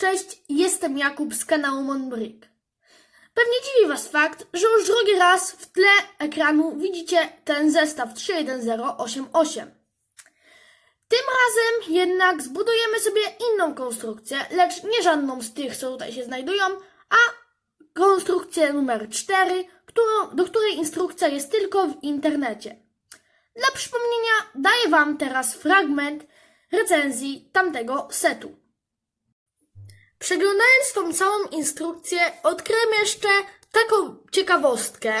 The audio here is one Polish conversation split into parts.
Cześć, jestem Jakub z kanału Monbrick. Pewnie dziwi Was fakt, że już drugi raz w tle ekranu widzicie ten zestaw 31088. Tym razem jednak zbudujemy sobie inną konstrukcję, lecz nie żadną z tych, co tutaj się znajdują, a konstrukcję numer 4, którą, do której instrukcja jest tylko w internecie. Dla przypomnienia daję Wam teraz fragment recenzji tamtego setu. Przeglądając tą całą instrukcję, odkryłem jeszcze taką ciekawostkę.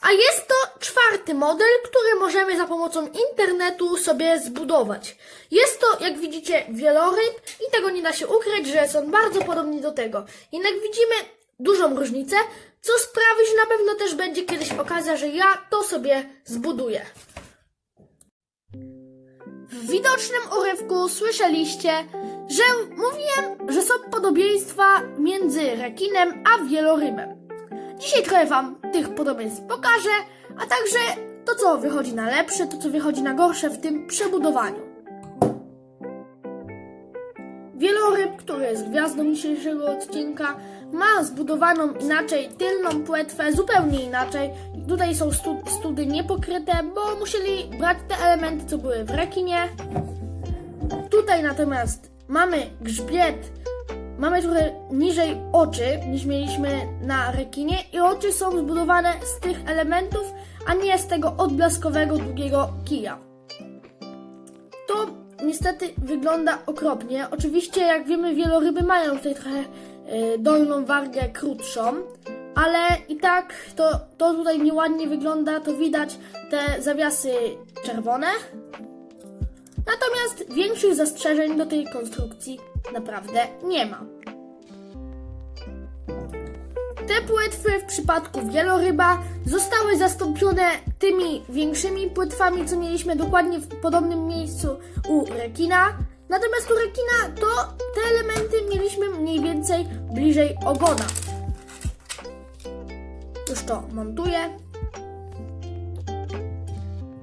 A jest to czwarty model, który możemy za pomocą internetu sobie zbudować. Jest to, jak widzicie, wieloryb i tego nie da się ukryć, że są bardzo podobni do tego. Jednak widzimy dużą różnicę, co sprawi, że na pewno też będzie kiedyś okazja, że ja to sobie zbuduję. W widocznym urywku słyszeliście, że mówiłem, że są podobieństwa między rekinem a wielorybem. Dzisiaj trochę Wam tych podobieństw pokażę, a także to, co wychodzi na lepsze, to, co wychodzi na gorsze w tym przebudowaniu. Wieloryb, który jest gwiazdą dzisiejszego odcinka, ma zbudowaną inaczej tylną płetwę, zupełnie inaczej. Tutaj są stu, study niepokryte, bo musieli brać te elementy, co były w rekinie. Tutaj natomiast mamy grzbiet, mamy trochę niżej oczy niż mieliśmy na rekinie i oczy są zbudowane z tych elementów, a nie z tego odblaskowego, długiego kija. To niestety wygląda okropnie. Oczywiście, jak wiemy, wieloryby mają tutaj trochę y, dolną wargę krótszą, ale i tak to, to tutaj nieładnie wygląda, to widać te zawiasy czerwone. Natomiast większych zastrzeżeń do tej konstrukcji naprawdę nie ma. Te płetwy w przypadku wieloryba zostały zastąpione tymi większymi płetwami, co mieliśmy dokładnie w podobnym miejscu u rekina. Natomiast u rekina to te elementy mieliśmy mniej więcej bliżej ogona. Już to montuję.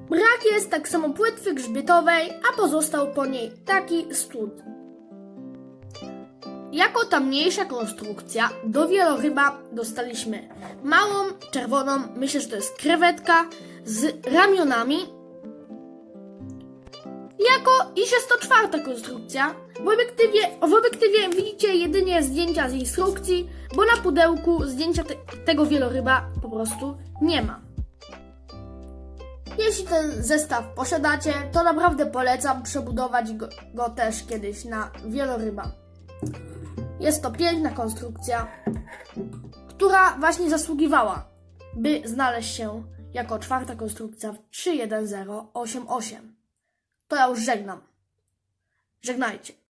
Brak jest tak samo płetwy grzbietowej, a pozostał po niej taki stud. Jako ta mniejsza konstrukcja do wieloryba dostaliśmy małą, czerwoną, myślę, że to jest krewetka z ramionami. Jako to czwarta konstrukcja, w obiektywie, w obiektywie widzicie jedynie zdjęcia z instrukcji, bo na pudełku zdjęcia te, tego wieloryba po prostu nie ma. Jeśli ten zestaw posiadacie, to naprawdę polecam przebudować go, go też kiedyś na wieloryba. Jest to piękna konstrukcja, która właśnie zasługiwała, by znaleźć się jako czwarta konstrukcja w 31088. To ja już żegnam. Żegnajcie.